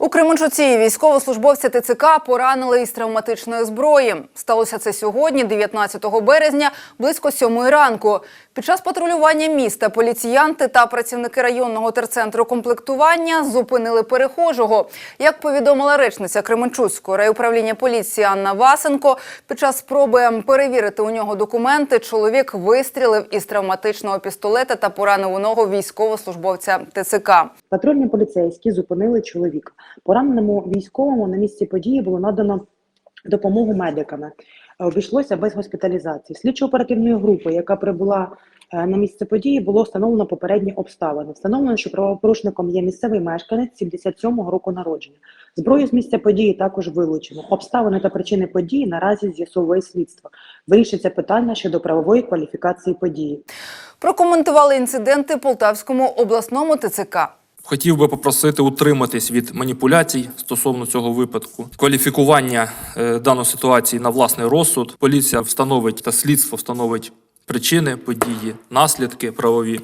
У Кременчуці військовослужбовця ТЦК поранили із травматичної зброї. Сталося це сьогодні, 19 березня, близько сьомої ранку. Під час патрулювання міста поліціянти та працівники районного терцентру комплектування зупинили перехожого. Як повідомила речниця Кременчуцького райуправління поліції Анна Васенко, під час спроби перевірити у нього документи, чоловік вистрілив із травматичного пістолета та поранив у ногу військовослужбовця ТЦК. Патрульні поліцейські зупинили чоловіка. Пораненому військовому на місці події було надано допомогу медиками. Е, Обійшлося без госпіталізації. Слідчо-оперативною групою, яка прибула е, на місце події, було встановлено попередні обставини. Встановлено, що правопорушником є місцевий мешканець 77-го року народження. Зброю з місця події також вилучено. Обставини та причини події наразі з'ясовує слідство. Вирішиться питання щодо правової кваліфікації події. Прокоментували інциденти Полтавському обласному ТЦК. Хотів би попросити утриматись від маніпуляцій стосовно цього випадку. Кваліфікування е, даної ситуації на власний розсуд. Поліція встановить та слідство встановить причини події, наслідки правові.